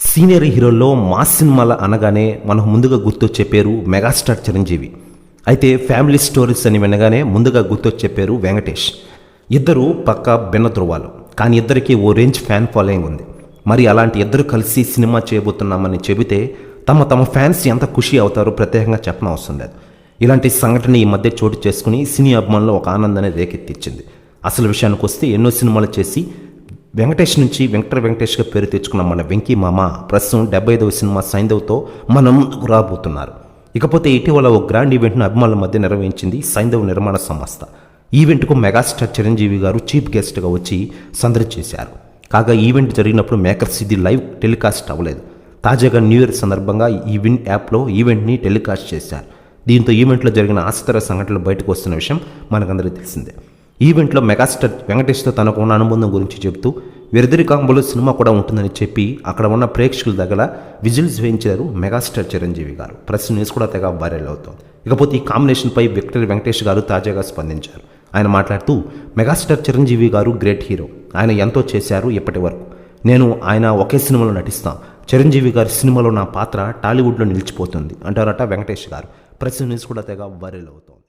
Senior హీరోల్లో mass సినిమాల అనగానే మనకు ముందుగా గుర్తొచ్చే పేరు మెగాస్టార్ చిరంజీవి. అయితే ఫ్యామిలీ స్టోరీస్ అని వినగానే ముందుగా గుర్తొచ్చే పేరు వెంకటేష్. ఇద్దరు పక్క భిన్న ధృవాలు. కానీ ఇద్దరికి ఓ రేంజ్ ఫ్యాన్ ఫాలోయింగ్ ఉంది. మరి అలాంటి ఇద్దరు కలిసి సినిమా చేయబోతున్నామని చెబితే తమ తమ ఫ్యాన్స్ ఎంత ఖుషి అవుతారో ప్రత్యేకంగా చెప్పనవసరం లేదు. ఇలాంటి సంఘటన ఈ మధ్య చోటు చేసుకుని సినీ అభిమానులు ఒక ఆనందాన్ని రేకెత్తించింది. అసలు విషయానికి వస్తే ఎన్నో సినిమాలు చేసి వెంకటేష్ నుంచి వెంకట వెంకటేష్గా పేరు తెచ్చుకున్న మన వెంకీ మామ ప్రస్తుతం డెబ్బై ఐదవ సినిమా సైంధవ్తో మనం రాబోతున్నారు. ఇకపోతే ఇటీవల ఓ గ్రాండ్ ఈవెంట్ను అభిమానుల మధ్య నిర్వహించింది సైంధవ్ నిర్మాణ సంస్థ. ఈవెంట్కు మెగాస్టార్ చిరంజీవి గారు చీఫ్ గెస్ట్గా వచ్చి సందడి చేశారు. కాగా ఈవెంట్ జరిగినప్పుడు మేకర్స్ ఇది లైవ్ టెలికాస్ట్ అవ్వలేదు. తాజాగా న్యూ ఇయర్ సందర్భంగా ఈ విన్ యాప్లో ఈవెంట్ని టెలికాస్ట్ చేశారు. దీంతో ఈవెంట్లో జరిగిన ఆసక్తికర సంఘటనలు బయటకు వస్తున్న విషయం మనకందరికీ తెలిసిందే. ఈవెంట్లో మెగాస్టార్ వెంకటేష్తో తనకు ఉన్న అనుబంధం గురించి చెబుతూ వీరిద్దరి కాంబోలో సినిమా కూడా ఉంటుందని చెప్పి అక్కడ ఉన్న ప్రేక్షకుల దగ్గర విజిల్స్ వేయించారు మెగాస్టార్ చిరంజీవి గారు. ప్రెస్ న్యూస్ కూడా తెగ వైరల్ అవుతోంది. ఇకపోతే ఈ కాంబినేషన్పై విక్టరీ వెంకటేష్ గారు తాజాగా స్పందించారు. ఆయన మాట్లాడుతూ మెగాస్టార్ చిరంజీవి గారు గ్రేట్ హీరో. ఆయన ఎంతో చేశారు ఇప్పటి వరకు. నేను ఆయన ఒకే సినిమాలో నటిస్తాం. చిరంజీవి గారి సినిమాలో నా పాత్ర టాలీవుడ్లో నిలిచిపోతుంది అంటారట వెంకటేష్ గారు. ప్రెస్ న్యూస్ కూడా తెగ వైరల్ అవుతోంది.